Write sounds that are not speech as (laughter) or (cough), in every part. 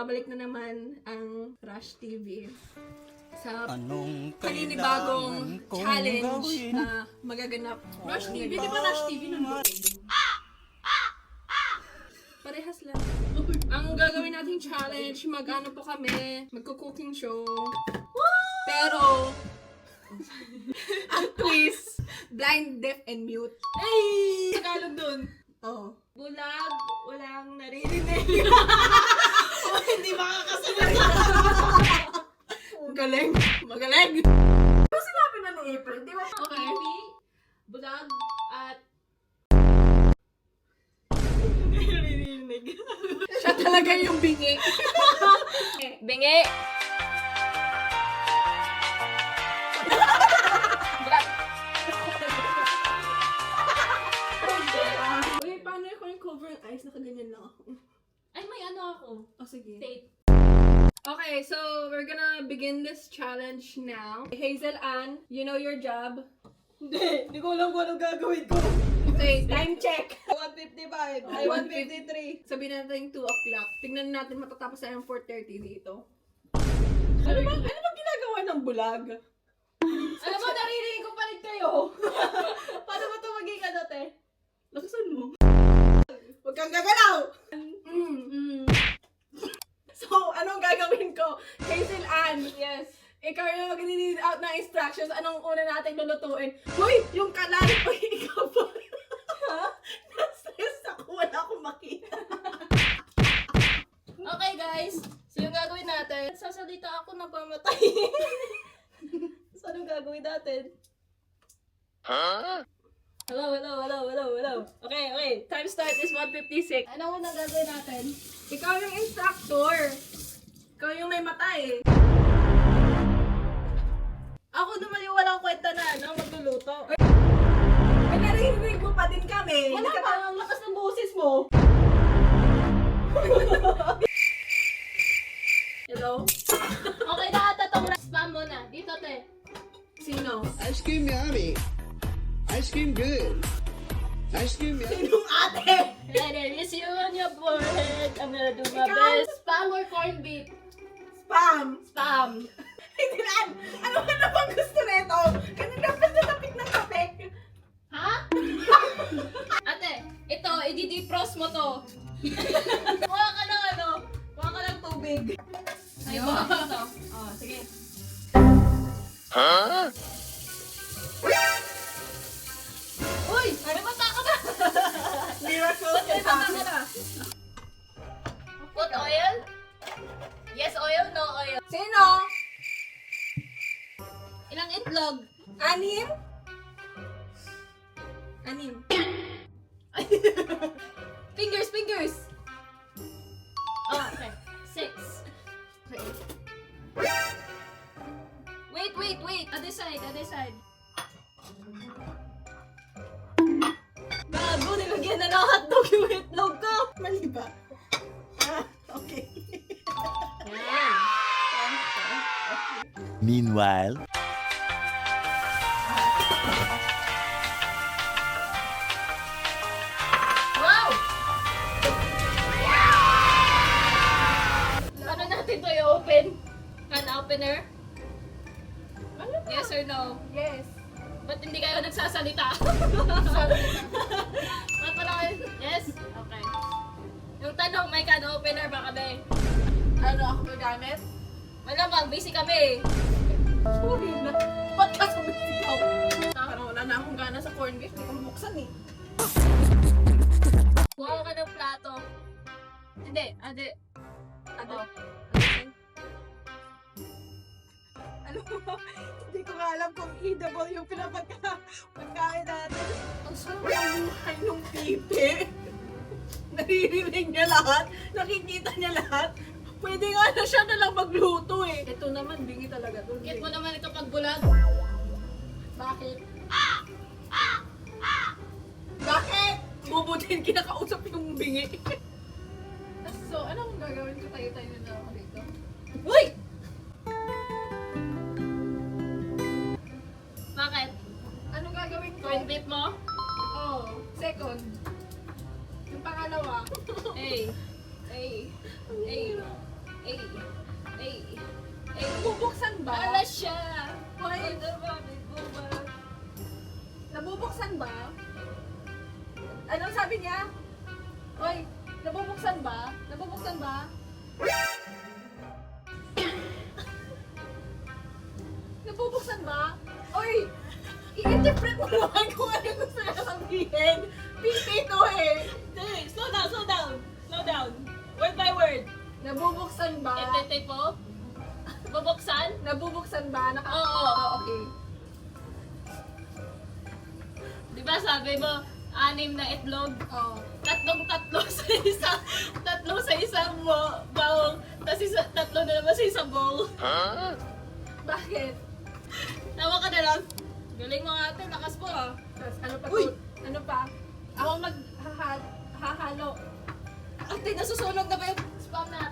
nagbabalik na naman ang Rush TV sa Anong paninibagong kailangan kong challenge gawin? na magaganap. Rush TV, di ba Rush TV nandun? Parehas lang. Ang gagawin nating challenge, mag-ano po kami, magko-cooking show. Pero, (laughs) ang quiz, blind, deaf, and mute. Ay! Tagalog dun. Oh. Bulag, walang naririnig. (laughs) (laughs) hindi makakasagot. Magaling. Magaling. Ano sinabi na ni April? Di ba? Okay. Bulag at... Naririnig. Siya talaga yung bingi. (laughs) Bingi! Uy, paano ko yung cover ng eyes? Nakaganyan lang ako. Ay, may ano ako. Oh, sige. Tape. Okay, so we're gonna begin this challenge now. Hazel Ann, you know your job. Hindi, hindi ko alam kung anong gagawin ko. Okay, time check. 155. Ay, 153. Sabihin natin 2 o'clock. Tignan natin matatapos tayo ng 4.30 dito. Ano ba, ano ba ginagawa ng bulag? Alam mo, naririnig ko pa rin kayo. (laughs) Paano ba ito maging ano, te? Lakasan mo. Huwag kang gagalaw! Mm. So, anong gagawin ko? Hazel Ann, Yes. ikaw yung mag-need out ng instructions. Anong una natin lulutuin? Hoy, yung kalan! Uy, ikaw pa. Ha? Na-stress ako. Wala akong makita. Okay, guys. So, yung gagawin natin, sasalita ako na pamatay. (laughs) so, anong gagawin natin? Hello, hello, hello, hello, hello. Okay, okay. Time start is 156. Ano unang gagawin natin? Ikaw yung instructor. Ikaw yung may mata eh. Ako naman yung walang kwenta na, ano, magluluto. Ay, naririnig mo pa din kami. Wala pa, ang lakas ng boses mo. Hello? Okay na ata tong spam mo na. Dito, te. Sino? Ice cream yummy. Ice cream good. Ice cream yummy. Sinong ate? Then, miss you on your forehead. I'm gonna do my Ikaw? best. Spam or corned beef? Spam. Spam. Hindi na. Ano ka na bang gusto nito? Kanina pa sa tapik ng kape. Ha? Ate, ito, i-defrost mo to. Kuha ka ng ano, kuha ka ng tubig. Ay, kuha ka to. Oh, sige. Uy! Ano ba ka ba? Miracle may can happen. Put oil? Yes oil, no oil. Sino? Ilang itlog? Anim? Anim. (laughs) Fingers, fingers! Oh, okay. Six. Wait, wait, wait. Other side, other side. Nilagyan na ng hotdog yung itlog ko. Mali ba? Ah, okay. Yan. Meanwhile, Wow! Ano natin to i-open? An opener? Ano? Yes or no? Yes. Ba't hindi kayo nagsasalita? Tanong, may can opener ba kami? Ano ako gagamit? Malamang, busy kami. Sorry na. Ba't ka sumisigaw? Parang wala na akong gana sa corn beef. Hindi ko mabuksan eh. Kuha ka ng plato. Hindi, ade. Ano? Alam mo, hindi ko nga alam kung edible yung pinapagka pagkain natin. Ang sarap ng buhay ng pipi. Naririnig niya lahat. Nakikita niya lahat. Pwede nga na siya na lang magluto eh. Ito naman, bingi talaga to. Get mo naman ito pagbulag. Bakit? Bakit? Bubutin kinakausap yung bingi. so, anong gagawin ko tayo-tayo na ako dito? Uy! Bakit? Anong gagawin ko? Corn beef mo? Oh, second. Yung pangalawa. Hey. Hey. Hey. Ay. Ay. Nabubuksan ba? Ala siya. Ba? nabubuksan ba? Anong sabi niya? Hoy, nabubuksan ba? Nabubuksan ba? (coughs) nabubuksan ba? Hoy, i-interpret mo naman kung ano gusto niya sabihin. Pipi to eh. Slow down, slow down. Slow down. Word by word. Nabubuksan ba? Ete po. Bubuksan? Nabubuksan ba? Naka- Oo. Ah, okay. Di ba sabi mo, anim na itlog? Oh. Tatlong tatlo sa isa, tatlo sa isang mo, bawang, tapos isa, tatlo na naman sa isang bowl. Bakit? Tawa ka na lang. Galing mo ate, lakas po ah. Tapos ano pa? Uy! Ano pa? Ako maghahalo. Ate, nasusunog na ba yung spam natin?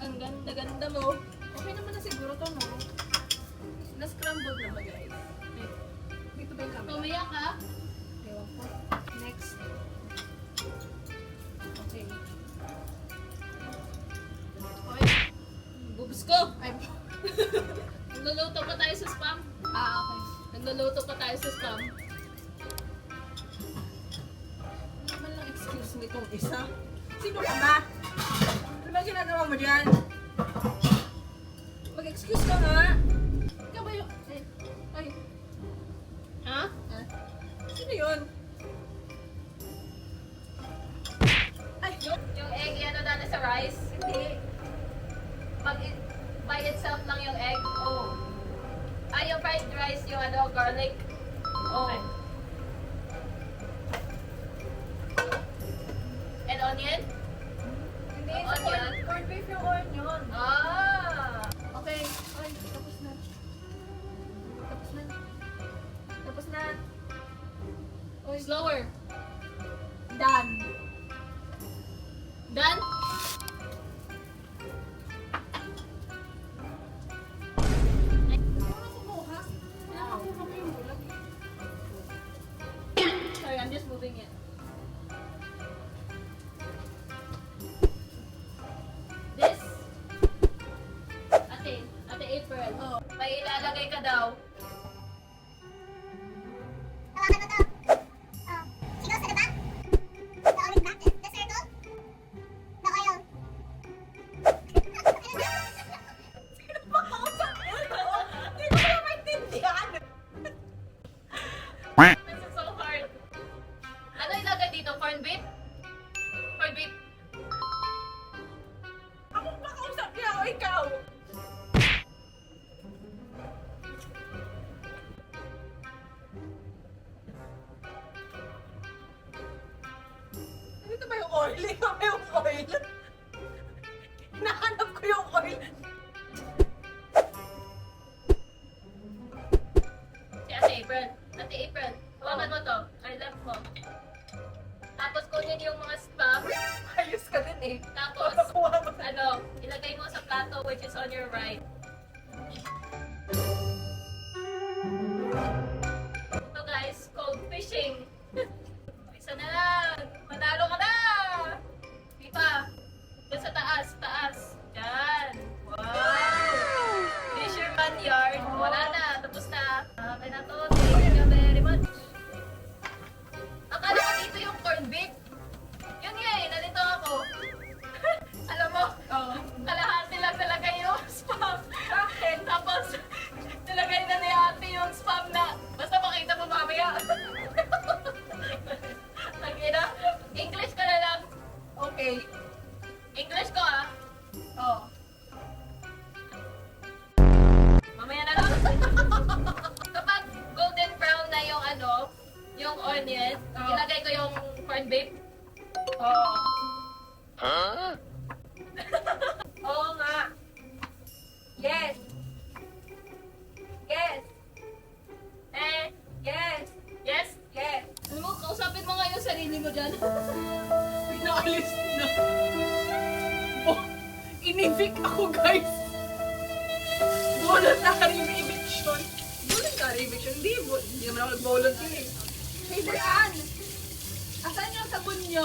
Ang ganda-ganda mo. Okay naman na siguro to, no? Na-scrambled na ba, guys? Dito ba yung camera? Tumaya ka? Ewan ko. Next. Okay. Okay. Bubus ko. Ay, (laughs) Nagluluto pa tayo sa spam. ah, okay. Nagluluto pa tayo sa spam. Ano naman lang excuse nitong isa? Sino ka ba? Ano ba ginagawa mo dyan? Mag-excuse ka nga. Ikaw ba yung... Eh, ay, Ha? ah. Sino yun? Ay, Yung, yung egg, ano dati sa rice? hindi. Pag it, by itself lang yung egg? Oh. Ah, yung fried rice, yung ano, garlic? Oh. And Slower. done. Done? Sorry, I'm just moving it. This? Ate, Ate April. Oh. May ilalagay ka daw. April. Ate April, hawakan mo to. Ay, left mo. Tapos kunin yung mga spam. Ayos ka din eh. Tapos, mo. ano, ilagay mo sa plato which is on your right. 보이시죠?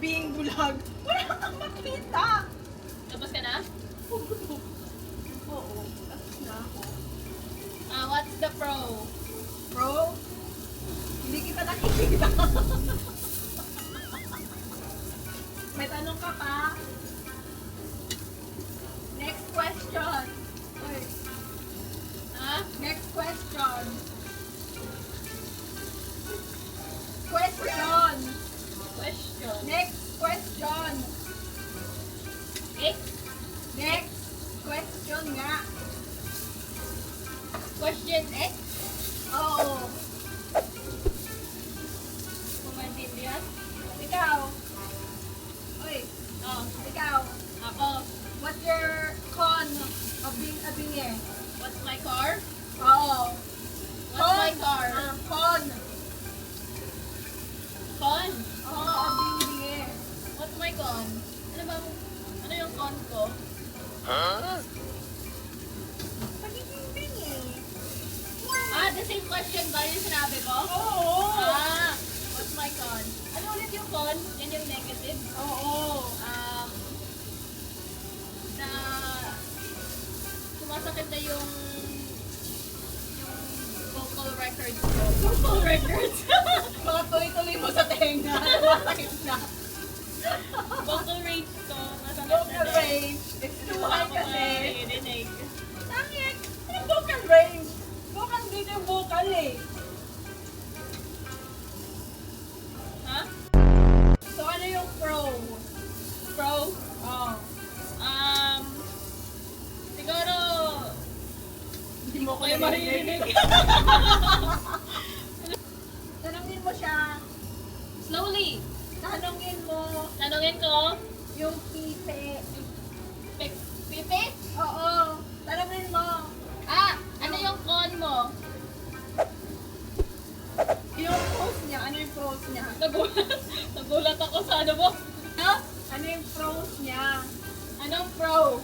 being vlog. Wala kang makita. Tapos ka na? Oo. Oo. Tapos na ako. Ah, what's the pro? Pro? Hindi kita nakikita. (laughs) Oo. Ikaw? Ako. What's your con of being a binge? What's my car? Vocal range to. Vocal range. It's too high kasi. Dinig. Tangit. Ano vocal range? Vocal din yung vocal eh. Ha? So ano yung pro? Pro? Oh. Um, siguro, hindi mo kayo maririnig. Tanungin mo siya. Slowly. Tanungin mo. Tanungin ko? Yung pipe. Pipe? pipe? Oo. Tanungin mo. Ah, ano yung con mo? Yung pros niya. Ano yung pros niya? Nagulat, (laughs) nagulat ako sa ano mo. Ha? Ano yung pros niya? Anong pro?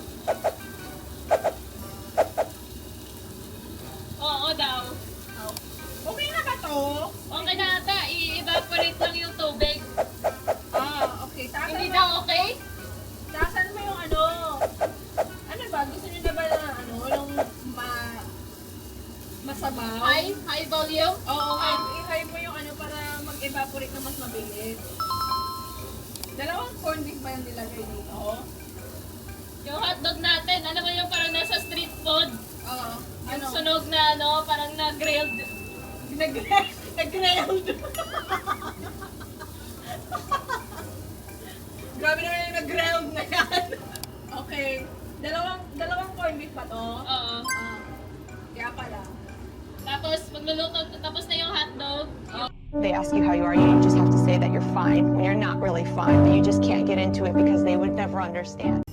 Ba to? Oo. Ah. Kaya pala. Tapos, magluluto, tapos na yung hotdog. Yung They ask you how you are, you just have to say that you're fine when you're not really fine, but you just can't get into it because they would never understand.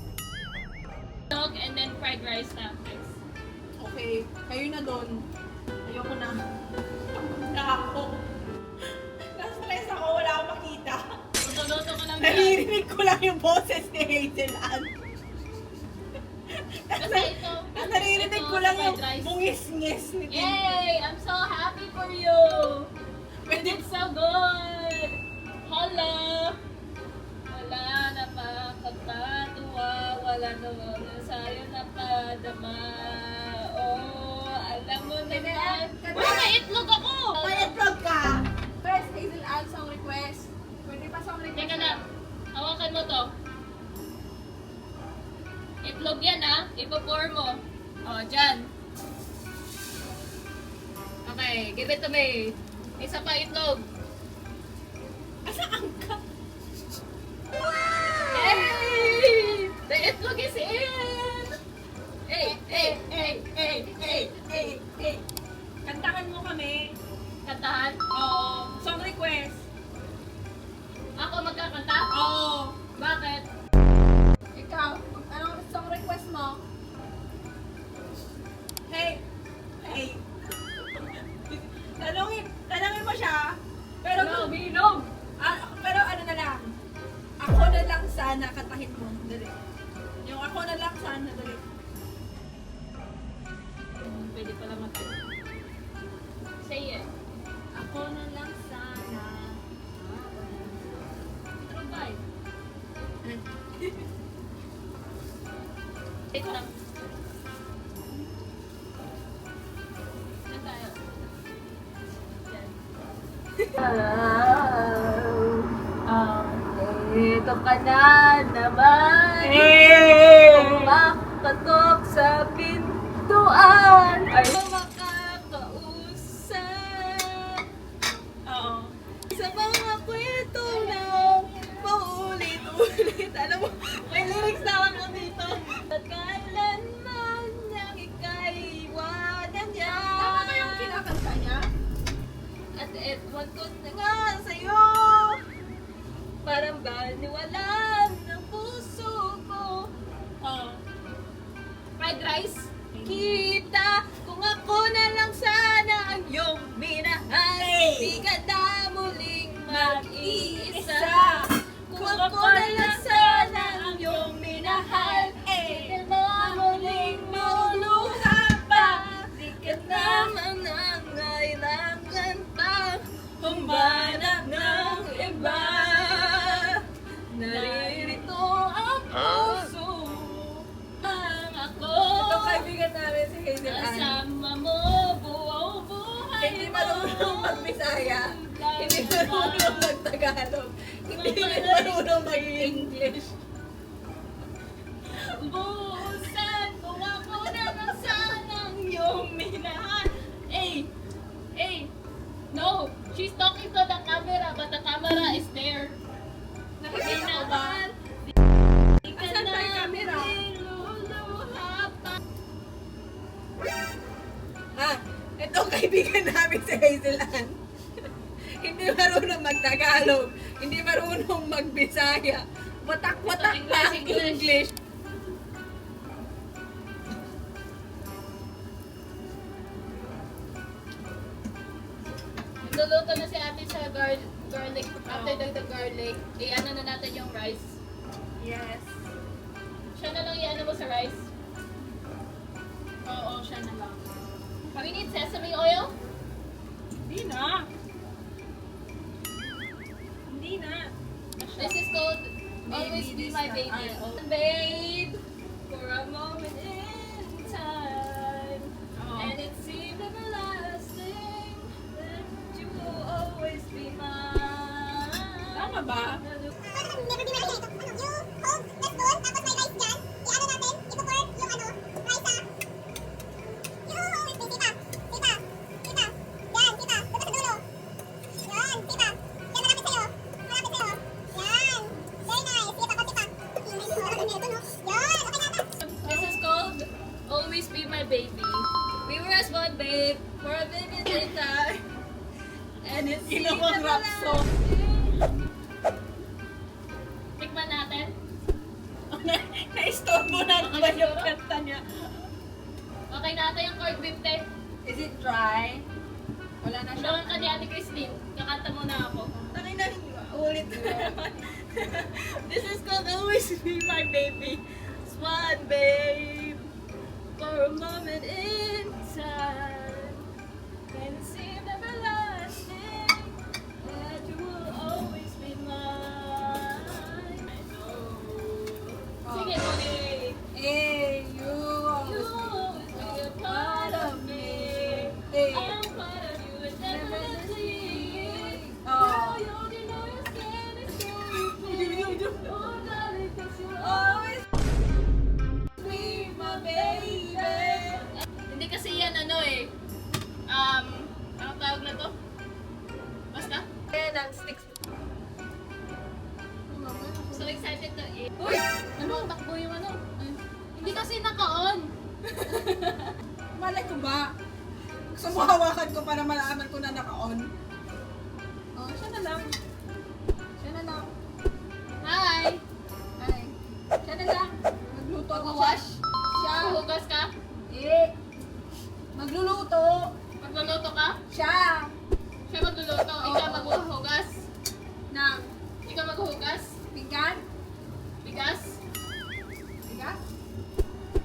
Sa'yo napadama. Oh, alam mo na yan. Uy, may itlog ako! May itlog ka! First, Hazel Ann, song request. Pwede pa song request? Teka lang, hawakan mo to. Itlog yan ah, ipo-pour mo. O, dyan. Okay, give it to me. Isa pa itlog. Asaan ka? Hey! The itlog is in! Kantahan? Oo. Song request. Ako magkakanta? Oo. Bakit? Ka (laughs) hindi marunong magtagalog. Hindi marunong magbisaya. Watak-watak na English, ang English. English. Luluto na si ate sa gar garlic. After the, the garlic, i-ano na natin yung rice. Yes. Siya na lang i-ano mo sa rice. Oo, siya na lang. We need sesame oil. Hindi na. Hindi na. This is called Always Be My. Baby. Ay, oh. Babe, for a moment in time. Oo. And it seemed everlasting that you will always be mine. Tama ba? (laughs) This is called Always Be My Baby. Swan, babe. For a moment in time. And excited to eat. Uy! Ano? Takbo yung ano? Ay, Hindi kasi naka-on. (laughs) Malay ko ba? Gusto mo hawakan ko para malaman ko na naka-on? Oh, siya na lang. Siya na lang. Hi! Ay. Siya na lang. Magluto ako Magwawash? Siya. Hugas ka? Eh. Magluluto. Magluluto ka? Siya. Siya magluluto. Ikaw maghuhugas. Ng Ikaw pinggan. Bigas? Bigas?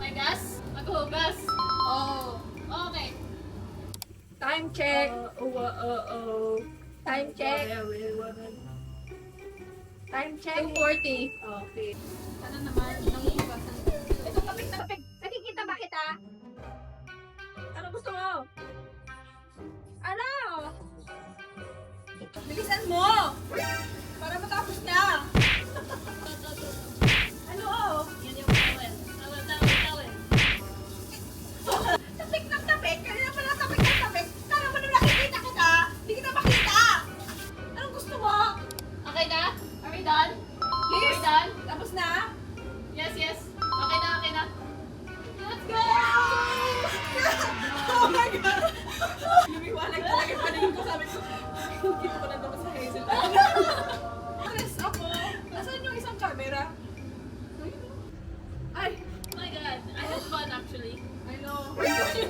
May gas? Maghuhugas. Oh. Okay. Time check. oh, oh, oh. Time check. Time check. 240. Okay. Sana naman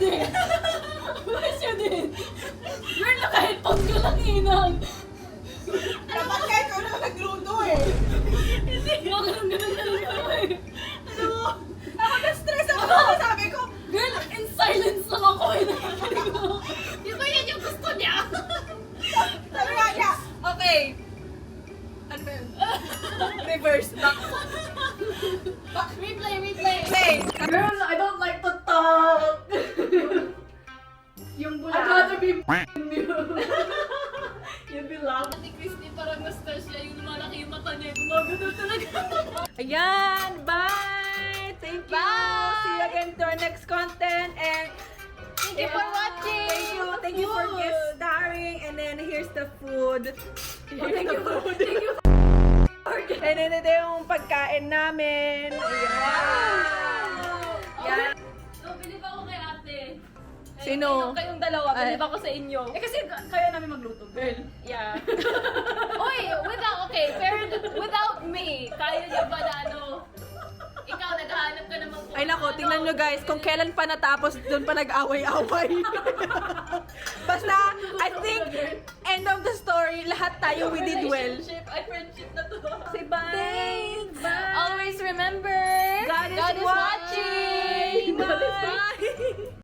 you did! Wish you did! You're ka lang, Inang! Thank you for watching. Thank you, thank you for Food. guest starring and then here's the food. Oh, thank you for, thank you And then ito yung pagkain namin. Ayan. Yan. So, bilib ako kay ate. Sino? Kayong, kayong dalawa, Ay. bilib ako sa inyo. Eh kasi kaya namin magluto, girl. Yeah. (laughs) Uy, without, okay, pero without me, kaya niya ba na ano? naghahanap ka naman kung Ay nako, ano. tingnan nyo guys, kung kailan pa natapos, doon pa nag-away-away. (laughs) Basta, I think, end of the story, lahat tayo we did well. Relationship, ay friendship na to. Say bye! Bye! Always remember, God is watching! Bye! Bye! (laughs)